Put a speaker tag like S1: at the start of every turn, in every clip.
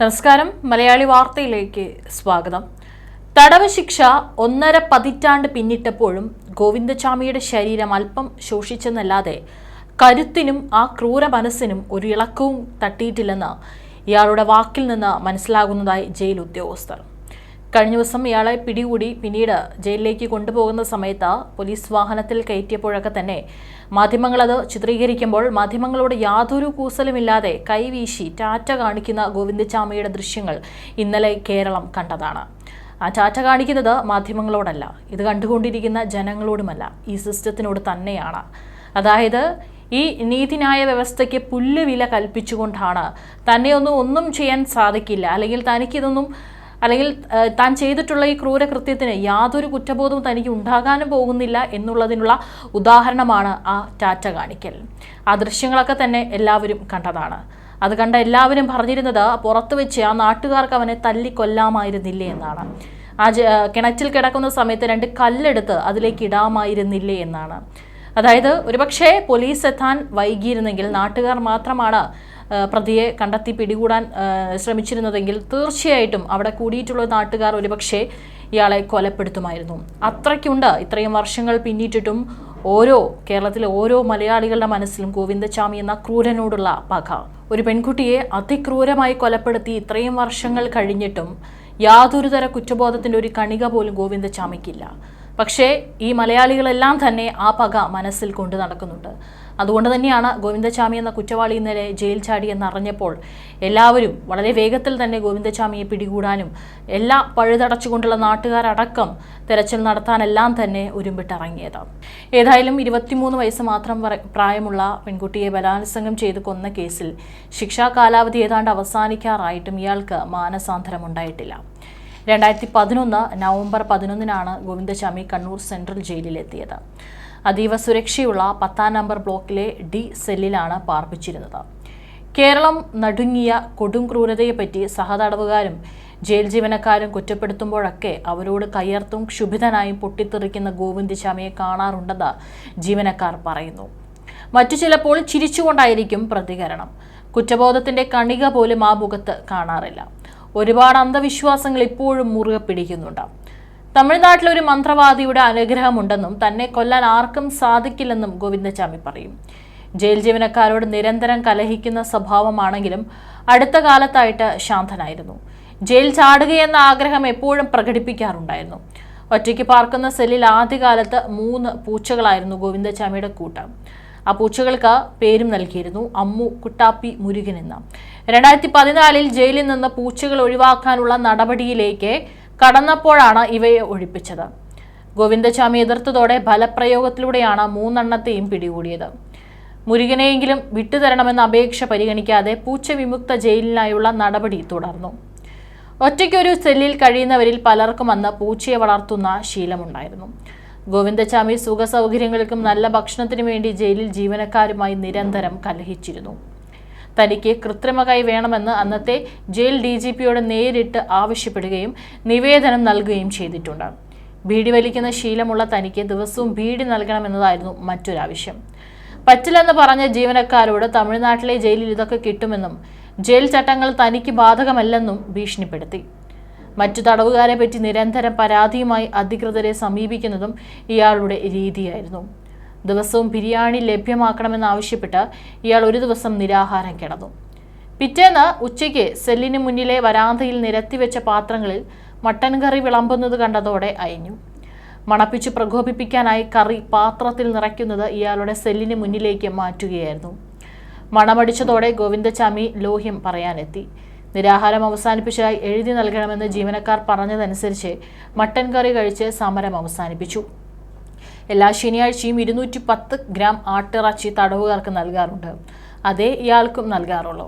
S1: നമസ്കാരം. മലയാളി വാർത്തയിലേക്ക് സ്വാഗതം. തടവ് ശിക്ഷ ഒന്നര പതിറ്റാണ്ട് പിന്നിട്ടപ്പോഴും ഗോവിന്ദസ്വാമിയുടെ ശരീരം അല്പം ശോഷിച്ചെന്നല്ലാതെ കരുത്തിനും ആ ക്രൂര മനസ്സിനും ഒരു ഇളക്കവും തട്ടിയിട്ടില്ലെന്ന് ഇയാളുടെ വാക്കിൽ നിന്ന് മനസ്സിലാകുന്നതായി ജയിൽ ഉദ്യോഗസ്ഥർ. കഴിഞ്ഞ ദിവസം ഇയാളെ പിടികൂടി പിന്നീട് ജയിലിലേക്ക് കൊണ്ടുപോകുന്ന സമയത്ത് പോലീസ് വാഹനത്തിൽ കയറ്റിയപ്പോഴൊക്കെ തന്നെ മാധ്യമങ്ങളത് ചിത്രീകരിക്കുമ്പോൾ മാധ്യമങ്ങളോട് യാതൊരു കൂസലുമില്ലാതെ കൈവീശി ടാറ്റ കാണിക്കുന്ന ഗോവിന്ദചാമിയുടെ ദൃശ്യങ്ങൾ ഇന്നലെ കേരളം കണ്ടതാണ്. ആ ടാറ്റ കാണിക്കുന്നത് മാധ്യമങ്ങളോടല്ല ഇത് കണ്ടുകൊണ്ടിരിക്കുന്ന ജനങ്ങളോടുമല്ല ഈ സിസ്റ്റത്തിനോട് തന്നെയാണ്. അതായത് ഈ നീതിന്യായ വ്യവസ്ഥയ്ക്ക് പുല്ലുവില കൽപ്പിച്ചുകൊണ്ടാണ്. തന്നെ ഒന്നും ഒന്നും ചെയ്യാൻ സാധിക്കില്ല അല്ലെങ്കിൽ തനിക്കിതൊന്നും അല്ലെങ്കിൽ താൻ ചെയ്തിട്ടുള്ള ഈ ക്രൂരകൃത്യത്തിന് യാതൊരു കുറ്റബോധവും തനിക്ക് ഉണ്ടാകാനും പോകുന്നില്ല എന്നുള്ളതിനുള്ള ഉദാഹരണമാണ് ആ ടാറ്റ കാണിക്കൽ. ആ ദൃശ്യങ്ങളൊക്കെ തന്നെ എല്ലാവരും കണ്ടതാണ്. അത് കണ്ട എല്ലാവരും പറഞ്ഞിരുന്നത് പുറത്ത് വെച്ച് ആ നാട്ടുകാർക്ക് അവനെ തല്ലിക്കൊല്ലാമായിരുന്നില്ലേ എന്നാണ്. ആ കിണറ്റിൽ കിടക്കുന്ന സമയത്ത് രണ്ട് കല്ലെടുത്ത് അതിലേക്ക് ഇടാമായിരുന്നില്ലേ എന്നാണ്. അതായത് ഒരുപക്ഷെ പോലീസ് എത്താൻ വൈകിയിരുന്നെങ്കിൽ നാട്ടുകാർ മാത്രമാണ് പ്രതിയെ കണ്ടെത്തി പിടികൂടാൻ ശ്രമിച്ചിരുന്നതെങ്കിൽ തീർച്ചയായിട്ടും അവിടെ കൂടിയിട്ടുള്ള നാട്ടുകാർ ഒരുപക്ഷെ ഇയാളെ കൊലപ്പെടുത്തുമായിരുന്നു. അത്രയ്ക്കുണ്ട്. ഇത്രയും വർഷങ്ങൾ പിന്നിട്ടിട്ടും ഓരോ കേരളത്തിലെ ഓരോ മലയാളികളുടെ മനസ്സിലും ഗോവിന്ദചാമി എന്ന ക്രൂരനോടുള്ള പക. ഒരു പെൺകുട്ടിയെ അതിക്രൂരമായി കൊലപ്പെടുത്തി ഇത്രയും വർഷങ്ങൾ കഴിഞ്ഞിട്ടും യാതൊരുതര കുറ്റബോധത്തിന്റെ ഒരു കണിക പോലും ഗോവിന്ദസ്വാമിക്കില്ല. പക്ഷേ ഈ മലയാളികളെല്ലാം തന്നെ ആ പക മനസ്സിൽ കൊണ്ടു നടക്കുന്നുണ്ട്. അതുകൊണ്ട് തന്നെയാണ് ഗോവിന്ദചാമി എന്ന കുറ്റവാളി ഇന്നലെ ജയിൽ ചാടിയെന്ന് അറിഞ്ഞപ്പോൾ എല്ലാവരും വളരെ വേഗത്തിൽ തന്നെ ഗോവിന്ദചാമിയെ പിടികൂടാനും എല്ലാ പഴുതടച്ചുകൊണ്ടുള്ള നാട്ടുകാരടക്കം തെരച്ചിൽ നടത്താനെല്ലാം തന്നെ ഉരുമ്പിട്ടിറങ്ങിയത്. ഏതായാലും ഇരുപത്തിമൂന്ന് വയസ്സ് മാത്രം പ്രായമുള്ള പെൺകുട്ടിയെ ബലാത്സംഗം ചെയ്ത് കൊന്ന കേസിൽ ശിക്ഷാ കാലാവധി ഏതാണ്ട് അവസാനിക്കാറായിട്ടും ഇയാൾക്ക് മാനസാന്തരം ഉണ്ടായിട്ടില്ല രണ്ടായിരത്തി പതിനൊന്ന് നവംബർ പതിനൊന്നിനാണ് ഗോവിന്ദചാമി കണ്ണൂർ സെൻട്രൽ ജയിലിലെത്തിയത്. അതീവ സുരക്ഷയുള്ള പത്താം നമ്പർ ബ്ലോക്കിലെ ഡി സെല്ലിലാണ് പാർപ്പിച്ചിരുന്നത്. കേരളം നടുങ്ങിയ കൊടും ക്രൂരതയെപ്പറ്റി സഹതടവുകാരും ജയിൽ ജീവനക്കാരും കുറ്റപ്പെടുത്തുമ്പോഴൊക്കെ അവരോട് കയ്യർത്തും ക്ഷുഭിതനായും പൊട്ടിത്തെറിക്കുന്ന ഗോവിന്ദശാമിയെ കാണാറുണ്ടെന്ന് ജീവനക്കാർ പറയുന്നു. മറ്റു ചിലപ്പോൾ ചിരിച്ചുകൊണ്ടായിരിക്കും പ്രതികരണം. കുറ്റബോധത്തിന്റെ കണിക പോലും ആ മുഖത്ത് കാണാറില്ല. ഒരുപാട് അന്ധവിശ്വാസങ്ങൾ ഇപ്പോഴും മുറുകെ പിടിക്കുന്നുണ്ട് തമിഴ്നാട്ടിലെ ഒരു മന്ത്രവാദിയുടെ അനുഗ്രഹമുണ്ടെന്നും തന്നെ കൊല്ലാൻ ആർക്കും സാധിക്കില്ലെന്നും ഗോവിന്ദചാമി പറയും. ജയിൽ ജീവനക്കാരോട് നിരന്തരം കലഹിക്കുന്ന സ്വഭാവമാണെങ്കിലും അടുത്ത കാലത്തായിട്ട് ശാന്തനായിരുന്നു. ജയിൽ ചാടുകയെന്ന ആഗ്രഹം എപ്പോഴും പ്രകടിപ്പിക്കാറുണ്ടായിരുന്നു. ഒറ്റയ്ക്ക് പാർക്കുന്ന സെല്ലിൽ ആദ്യകാലത്ത് മൂന്ന് പൂച്ചകളായിരുന്നു ഗോവിന്ദചാമിയുടെ കൂട്ടം. ആ പൂച്ചകൾക്ക് പേരും നൽകിയിരുന്നു അമ്മു കുട്ടാപ്പി മുരുകൻ എന്ന. രണ്ടായിരത്തി പതിനാലിൽ ജയിലിൽ നിന്ന് പൂച്ചകൾ ഒഴിവാക്കാനുള്ള നടപടിയിലേക്ക് കടന്നപ്പോഴാണ് ഇവയെ ഒഴിപ്പിച്ചത്. ഗോവിന്ദസ്വാമി എതിർത്തതോടെ ഫലപ്രയോഗത്തിലൂടെയാണ് മൂന്നെണ്ണത്തെയും പിടികൂടിയത്. മുരുകനെയെങ്കിലും വിട്ടുതരണമെന്ന അപേക്ഷ പരിഗണിക്കാതെ പൂച്ച വിമുക്ത ജയിലിനായുള്ള നടപടി തുടർന്നു. ഒറ്റയ്ക്കൊരു സെല്ലിൽ കഴിയുന്നവരിൽ പലർക്കും അന്ന് പൂച്ചയെ വളർത്തുന്ന ശീലമുണ്ടായിരുന്നു. ഗോവിന്ദചാമി സുഖസൗകര്യങ്ങൾക്കും നല്ല ഭക്ഷണത്തിനു വേണ്ടി ജയിലിൽ ജീവനക്കാരുമായി നിരന്തരം കലഹിച്ചിരുന്നു. തനിക്ക് കൃത്രിമകായി വേണമെന്ന് അന്നത്തെ ജയിൽ ഡി ജി പിയോട് നേരിട്ട് ആവശ്യപ്പെടുകയും നിവേദനം നൽകുകയും ചെയ്തിട്ടുണ്ട്. ബീഡി വലിക്കുന്ന ശീലമുള്ള തനിക്ക് ദിവസവും ബീഡി നൽകണമെന്നതായിരുന്നു മറ്റൊരാവശ്യം. പറ്റില്ലെന്ന് പറഞ്ഞ ജീവനക്കാരോട് തമിഴ്നാട്ടിലെ ജയിലിൽ ഇതൊക്കെ കിട്ടുമെന്നും ജയിൽ ചട്ടങ്ങൾ തനിക്ക് ബാധകമല്ലെന്നും ഭീഷണിപ്പെടുത്തി. മറ്റു തടവുകാരെ പറ്റി നിരന്തരം പരാതിയുമായി അധികൃതരെ സമീപിക്കുന്നതും ഇയാളുടെ രീതിയായിരുന്നു. ദിവസവും ബിരിയാണി ലഭ്യമാക്കണമെന്നാവശ്യപ്പെട്ട് ഇയാൾ ഒരു ദിവസം നിരാഹാരം കിടന്നു. പിറ്റേന്ന് ഉച്ചയ്ക്ക് സെല്ലിന് മുന്നിലെ വരാന്തയിൽ നിരത്തിവെച്ച പാത്രങ്ങളിൽ മട്ടൻ കറി വിളമ്പുന്നത് കണ്ടതോടെ അയഞ്ഞു. മണപ്പിച്ച് പ്രകോപിപ്പിക്കാനായി കറി പാത്രത്തിൽ നിറയ്ക്കുന്നത് ഇയാളുടെ സെല്ലിന് മുന്നിലേക്ക് മാറ്റുകയായിരുന്നു. മണമടിച്ചതോടെ ഗോവിന്ദചാമി ലോഹ്യം പറയാനെത്തി. നിരാഹാരം അവസാനിപ്പിച്ചതായി എഴുതി നൽകണമെന്ന് ജീവനക്കാർ പറഞ്ഞതനുസരിച്ച് മട്ടൻ കറി കഴിച്ച് സമരം അവസാനിപ്പിച്ചു. എല്ലാ ശനിയാഴ്ചയും ഇരുന്നൂറ്റി പത്ത് ഗ്രാം ആട്ടിറച്ചി തടവുകാർക്ക് നൽകാറുണ്ട്. അതേ ഇയാൾക്കും നൽകാറുള്ളൂ.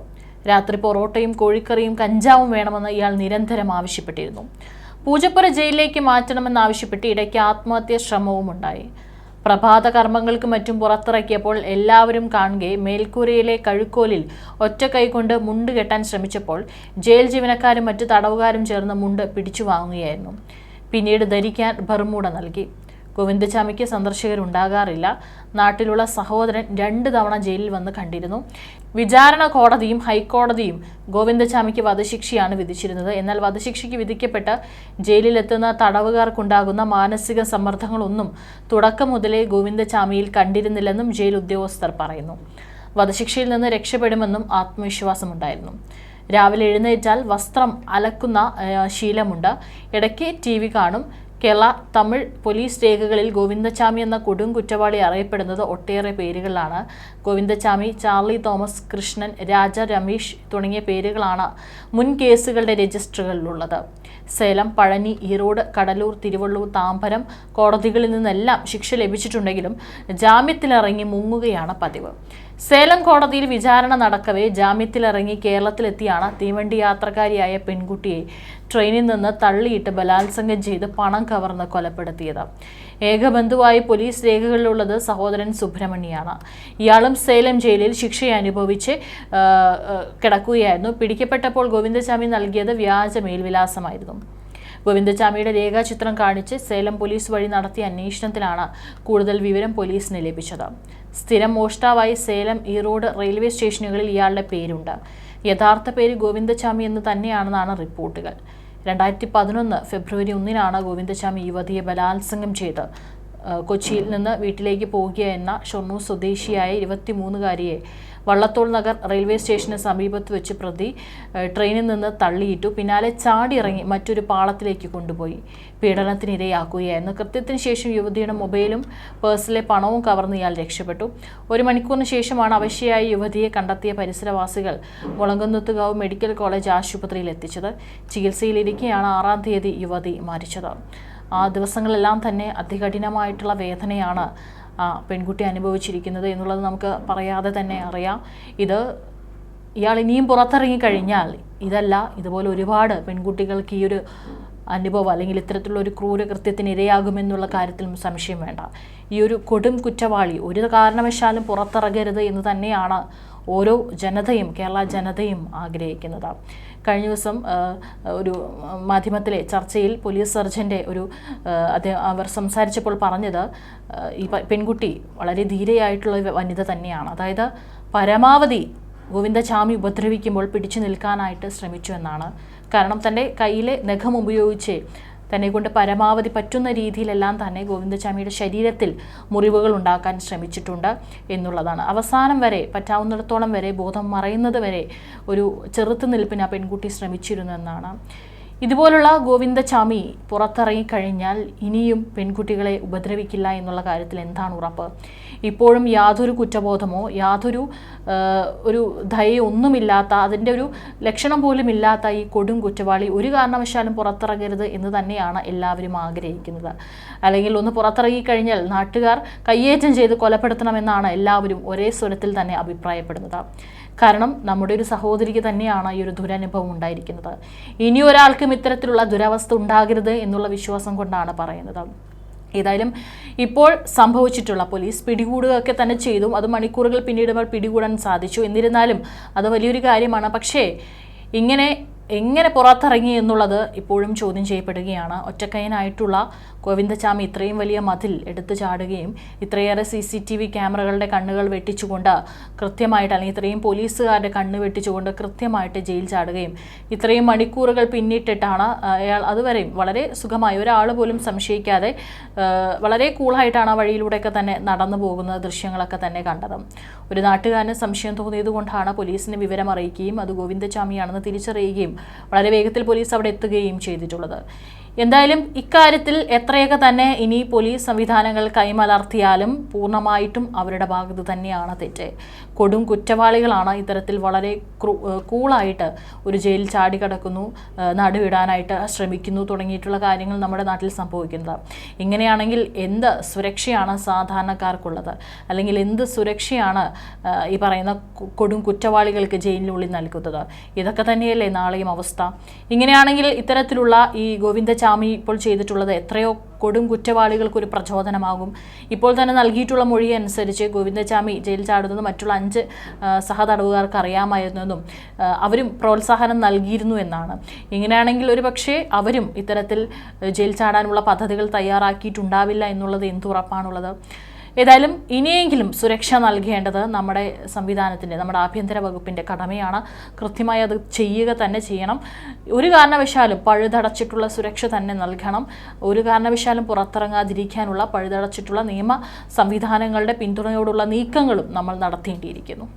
S1: രാത്രി പൊറോട്ടയും കോഴിക്കറിയും കഞ്ചാവും വേണമെന്ന് ഇയാൾ നിരന്തരം ആവശ്യപ്പെട്ടിരുന്നു. പൂജപ്പുര ജയിലിലേക്ക് മാറ്റണമെന്നാവശ്യപ്പെട്ട് ഇടയ്ക്ക് ആത്മഹത്യാ ശ്രമവും ഉണ്ടായി. പ്രഭാത കർമ്മങ്ങൾക്കും മറ്റും പുറത്തിറക്കിയപ്പോൾ എല്ലാവരും കാണുകയെ മേൽക്കൂരയിലെ കഴുക്കോലിൽ ഒറ്റ കൈകൊണ്ട് മുണ്ട് കെട്ടാൻ ശ്രമിച്ചപ്പോൾ ജയിൽ ജീവനക്കാരും മറ്റു തടവുകാരും ചേർന്ന് മുണ്ട് പിടിച്ചു വാങ്ങുകയായിരുന്നു. പിന്നീട് ധരിക്കാൻ ബർമൂട നൽകി. ഗോവിന്ദചാമിക്ക് സന്ദർശകരുണ്ടാകാറില്ല. നാട്ടിലുള്ള സഹോദരൻ രണ്ട് തവണ ജയിലിൽ വന്ന് കണ്ടിരുന്നു. വിചാരണ കോടതിയും ഹൈക്കോടതിയും ഗോവിന്ദചാമിക്ക് വധശിക്ഷയാണ് വിധിച്ചിരുന്നത്. എന്നാൽ വധശിക്ഷയ്ക്ക് വിധിക്കപ്പെട്ട ജയിലിലെത്തുന്ന തടവുകാർക്കുണ്ടാകുന്ന മാനസിക സമ്മർദ്ദങ്ങളൊന്നും തുടക്കം മുതലേ ഗോവിന്ദചാമിയിൽ കണ്ടിരുന്നില്ലെന്നും ജയിൽ ഉദ്യോഗസ്ഥർ പറയുന്നു. വധശിക്ഷയിൽ നിന്ന് രക്ഷപ്പെടുമെന്നും ആത്മവിശ്വാസമുണ്ടായിരുന്നു. രാവിലെ എഴുന്നേറ്റാൽ വസ്ത്രം അലക്കുന്ന ശീലമുണ്ട്. ഇടയ്ക്ക് ടി വി കാണും. കേരള തമിഴ് പോലീസ് രേഖകളിൽ ഗോവിന്ദച്ചാമി എന്ന കൊടും കുറ്റവാളി അറിയപ്പെടുന്നത് ഒട്ടേറെ പേരുകളിലാണ്. ഗോവിന്ദച്ചാമി ചാർലി തോമസ് കൃഷ്ണൻ രാജ രമേശ് തുടങ്ങിയ പേരുകളാണ് മുൻ കേസുകളുടെ രജിസ്റ്ററുകളിലുള്ളത് സേലം പഴനി ഈറോഡ് കടലൂർ തിരുവള്ളൂർ താമ്പരം കോടതികളിൽ നിന്നെല്ലാം ശിക്ഷ ലഭിച്ചിട്ടുണ്ടെങ്കിലും ജാമ്യത്തിലിറങ്ങി മുങ്ങുകയാണ് പതിവ്. സേലം കോടതിയിൽ വിചാരണ നടക്കവേ ജാമ്യത്തിലിറങ്ങി കേരളത്തിലെത്തിയാണ് തീവണ്ടി യാത്രക്കാരിയായ പെൺകുട്ടിയെ ട്രെയിനിൽ നിന്ന് തള്ളിയിട്ട് ബലാത്സംഗം ചെയ്ത് പണം കവർന്ന് കൊലപ്പെടുത്തിയത്. ഏകബന്ധുവായി പോലീസ് രേഖകളിലുള്ളത് സഹോദരൻ സുബ്രഹ്മണ്യാണ്. ഇയാളും സേലം ജയിലിൽ ശിക്ഷ അനുഭവിച്ച് കിടക്കുകയായിരുന്നു. പിടിക്കപ്പെട്ടപ്പോൾ ഗോവിന്ദസ്വാമി നൽകിയത് വ്യാജ മേൽവിലാസമായിരുന്നു ഗോവിന്ദചാമിയുടെ രേഖാചിത്രം കാണിച്ച് സേലം പോലീസ് വഴി നടത്തിയ അന്വേഷണത്തിലാണ് കൂടുതൽ വിവരം പോലീസിന് ലഭിച്ചത്. സ്ഥിരം മോഷ്ടാവായി സേലം ഈറോഡ് റെയിൽവേ സ്റ്റേഷനുകളിൽ ഇയാളുടെ പേരുണ്ട്. യഥാർത്ഥ പേര് ഗോവിന്ദചാമി എന്ന് തന്നെയാണെന്നാണ് റിപ്പോർട്ടുകൾ. രണ്ടായിരത്തി പതിനൊന്ന് ഫെബ്രുവരി ഒന്നിനാണ് ഗോവിന്ദചാമി യുവതിയെ ബലാത്സംഗം ചെയ്ത് കൊച്ചിയിൽ നിന്ന് വീട്ടിലേക്ക് പോകുകയെന്ന ഷൊർണൂർ സ്വദേശിയായ ഇരുപത്തിമൂന്നുകാരിയെ വള്ളത്തോൾ നഗർ റെയിൽവേ സ്റ്റേഷന് സമീപത്ത് വെച്ച് പ്രതി ട്രെയിനിൽ നിന്ന് തള്ളിയിട്ടു പിന്നാലെ ചാടിയിറങ്ങി മറ്റൊരു പാളത്തിലേക്ക് കൊണ്ടുപോയി. പീഡനത്തിനിരയാക്കുകയായിരുന്നു. കൃത്യത്തിന് ശേഷം യുവതിയുടെ മൊബൈലും പേഴ്സിലെ പണവും കവർന്ന് ഇയാൾ രക്ഷപ്പെട്ടു. ഒരു മണിക്കൂറിന് ശേഷമാണ് അവശ്യയായ യുവതിയെ കണ്ടെത്തിയ പരിസരവാസികൾ മുളങ്കുന്നത്തുകാവ് മെഡിക്കൽ കോളേജ് ആശുപത്രിയിൽ എത്തിച്ചത്. ചികിത്സയിലിരിക്കെയാണ് ആറാം തീയതി യുവതി മരിച്ചത്. ആ ദിവസങ്ങളെല്ലാം തന്നെ അതികഠിനമായിട്ടുള്ള വേദനയാണ് പെൺകുട്ടി അനുഭവിച്ചിരിക്കുന്നത് എന്നുള്ളത് നമുക്ക് പറയാതെ തന്നെ അറിയാം. ഇത് ഇയാൾ ഇനിയും പുറത്തിറങ്ങി കഴിഞ്ഞാൽ ഇതല്ല ഇതുപോലെ ഒരുപാട് പെൺകുട്ടികൾക്ക് ഈ ഒരു അനുഭവം അല്ലെങ്കിൽ ഇത്തരത്തിലുള്ള ഒരു ക്രൂരകൃത്യത്തിന് ഇരയാകുമെന്നുള്ള കാര്യത്തിലും സംശയം വേണ്ട. ഈ ഒരു കൊടും കുറ്റവാളി ഒരു കാരണവശാലും പുറത്തിറങ്ങരുത് എന്ന് തന്നെയാണ് ഓരോ ജനതയും കേരള ജനതയും ആഗ്രഹിക്കുന്നത്. കഴിഞ്ഞ ദിവസം ഒരു മാധ്യമത്തിലെ ചർച്ചയിൽ പോലീസ് സർജന്റെ ഒരു അദ്ദേഹം അവർ സംസാരിച്ചപ്പോൾ പറഞ്ഞത് ഈ പെൺകുട്ടി വളരെ ധീരയായിട്ടുള്ള വനിത തന്നെയാണ്. അതായത് പരമാവധി ഗോവിന്ദചാമി ഉപദ്രവിക്കുമ്പോൾ പിടിച്ചു നിൽക്കാനായിട്ട് ശ്രമിച്ചു എന്നാണ്. കാരണം തന്റെ കയ്യിലെ നഖം ഉപയോഗിച്ച് തന്നെ കൊണ്ട് പരമാവധി പറ്റുന്ന രീതിയിലെല്ലാം തന്നെ ഗോവിന്ദസ്വാമിയുടെ ശരീരത്തിൽ മുറിവുകൾ ഉണ്ടാക്കാൻ ശ്രമിച്ചിട്ടുണ്ട് എന്നുള്ളതാണ്. അവസാനം വരെ പറ്റാവുന്നിടത്തോളം വരെ ബോധം മറയുന്നത് വരെ ഒരു ചെറുത്തുനിൽപ്പിന് ആ പെൺകുട്ടി ശ്രമിച്ചിരുന്നു എന്നാണ്. ഇതുപോലുള്ള ഗോവിന്ദചാമി പുറത്തിറങ്ങിക്കഴിഞ്ഞാൽ ഇനിയും പെൺകുട്ടികളെ ഉപദ്രവിക്കില്ല എന്നുള്ള കാര്യത്തിൽ എന്താണ് ഉറപ്പ്? ഇപ്പോഴും യാതൊരു കുറ്റബോധമോ യാതൊരു ഒരു ദയ ഒന്നുമില്ലാത്ത അതിന്റെ ഒരു ലക്ഷണം പോലും ഇല്ലാത്ത ഈ കൊടും കുറ്റവാളി ഒരു കാരണവശാലും പുറത്തിറങ്ങരുത് എന്ന് തന്നെയാണ് എല്ലാവരും ആഗ്രഹിക്കുന്നത്. അല്ലെങ്കിൽ ഒന്ന് പുറത്തിറങ്ങിക്കഴിഞ്ഞാൽ നാട്ടുകാർ കയ്യേറ്റം ചെയ്ത് കൊലപ്പെടുത്തണമെന്നാണ് എല്ലാവരും ഒരേ സ്വരത്തിൽ തന്നെ അഭിപ്രായപ്പെടുന്നത്. കാരണം നമ്മുടെ ഒരു സഹോദരിക്ക് തന്നെയാണ് ഈ ഒരു ദുരനുഭവം ഉണ്ടായിരിക്കുന്നത്. ഇനി ഒരാൾക്കും ഇത്തരത്തിലുള്ള ദുരവസ്ഥ ഉണ്ടാകരുത് എന്നുള്ള വിശ്വാസം കൊണ്ടാണ് പറയുന്നത്. ഏതായാലും ഇപ്പോൾ സംഭവിച്ചിട്ടുള്ള പോലീസ് പിടികൂടുകയൊക്കെ തന്നെ ചെയ്തു. അത് മണിക്കൂറുകൾ പിന്നീട് പിടികൂടാൻ സാധിച്ചു. എന്നിരുന്നാലും അത് വലിയൊരു കാര്യമാണ്. പക്ഷേ ഇങ്ങനെ എങ്ങനെ പുറത്തിറങ്ങി എന്നുള്ളത് ഇപ്പോഴും ചോദ്യം ചെയ്യപ്പെടുകയാണ്. ഒറ്റക്കൈനായിട്ടുള്ള ഗോവിന്ദചാമി ഇത്രയും വലിയ മതിൽ എടുത്തു ചാടുകയും ഇത്രയേറെ സി സി ടി വി ക്യാമറകളുടെ കണ്ണുകൾ വെട്ടിച്ചുകൊണ്ട് കൃത്യമായിട്ട് അല്ലെങ്കിൽ ഇത്രയും പോലീസുകാരുടെ കണ്ണ് വെട്ടിച്ചുകൊണ്ട് കൃത്യമായിട്ട് ജയിൽ ചാടുകയും ഇത്രയും മണിക്കൂറുകൾ പിന്നിട്ടിട്ടാണ് അയാൾ അതുവരെയും വളരെ സുഖമായി ഒരാൾ പോലും സംശയിക്കാതെ വളരെ കൂളായിട്ടാണ് ആ വഴിയിലൂടെയൊക്കെ തന്നെ നടന്നു പോകുന്ന ദൃശ്യങ്ങളൊക്കെ തന്നെ കണ്ടത്. ഒരു നാട്ടുകാരന് സംശയം തോന്നിയതുകൊണ്ടാണ് പോലീസിന് വിവരം അറിയിക്കുകയും അത് ഗോവിന്ദചാമിയാണെന്ന് തിരിച്ചറിയുകയും വളരെ വേഗത്തിൽ പോലീസ് അവിടെ എത്തുകയും ചെയ്തിട്ടുള്ളത്. എന്തായാലും ഇക്കാര്യത്തിൽ എത്രയൊക്കെ തന്നെ ഇനി പോലീസ് സംവിധാനങ്ങൾ കൈമലർത്തിയാലും പൂർണമായിട്ടും അവരുടെ ഭാഗത്ത് തന്നെയാണ് തെറ്റ്. കൊടും കുറ്റവാളികളാണ് ഇത്തരത്തിൽ വളരെ കൂളായിട്ട് ഒരു ജയിലിൽ ചാടിക്കടക്കുന്നു നടുവിടാനായിട്ട് ശ്രമിക്കുന്നു തുടങ്ങിയിട്ടുള്ള കാര്യങ്ങൾ നമ്മുടെ നാട്ടിൽ സംഭവിക്കുന്നത്. ഇങ്ങനെയാണെങ്കിൽ എന്ത് സുരക്ഷയാണ് സാധാരണക്കാർക്കുള്ളത്? അല്ലെങ്കിൽ എന്ത് സുരക്ഷയാണ് ഈ പറയുന്ന കൊടും കുറ്റവാളികൾക്ക് ജയിലിനുള്ളിൽ നൽകുന്നത്? ഇതൊക്കെ തന്നെയല്ലേ നാളെയും അവസ്ഥ. ഇങ്ങനെയാണെങ്കിൽ ഇത്തരത്തിലുള്ള ഈ ഗോവിന്ദചാമി ഇപ്പോൾ ചെയ്തിട്ടുള്ളത് എത്രയോ കൊടും കുറ്റവാളികൾക്ക് ഒരു പ്രചോദനമാകും. ഇപ്പോൾ തന്നെ നൽകിയിട്ടുള്ള മൊഴി അനുസരിച്ച് ഗോവിന്ദചാമി ജയിൽ ചാടുന്നത് മറ്റുള്ള അഞ്ച് സഹതടവുകാർക്ക് അറിയാമായിരുന്നെന്നും അവരും പ്രോത്സാഹനം നൽകിയിരുന്നു എന്നാണ്. ഇങ്ങനെയാണെങ്കിൽ ഒരു പക്ഷേ അവരും ഇത്തരത്തിൽ ജയിൽ ചാടാനുള്ള പദ്ധതികൾ തയ്യാറാക്കിയിട്ടുണ്ടാവില്ല എന്നുള്ളത് എന്തുറപ്പാണുള്ളത്? ഏതായാലും ഇനിയെങ്കിലും സുരക്ഷ നൽകേണ്ടത് നമ്മുടെ സംവിധാനത്തിന്റെ നമ്മുടെ ആഭ്യന്തര വകുപ്പിന്റെ കടമയാണ്. കൃത്യമായി അത് ചെയ്യുക തന്നെ ചെയ്യണം. ഒരു കാരണവശാലും പഴുതടച്ചിട്ടുള്ള സുരക്ഷ തന്നെ നൽകണം. ഒരു കാരണവശാലും പുറത്തിറങ്ങാതിരിക്കാനുള്ള പഴുതടച്ചിട്ടുള്ള നിയമ സംവിധാനങ്ങളുടെ പിന്തുണയോടുള്ള നീക്കങ്ങളും നമ്മൾ നടത്തേണ്ടിയിരിക്കുന്നു.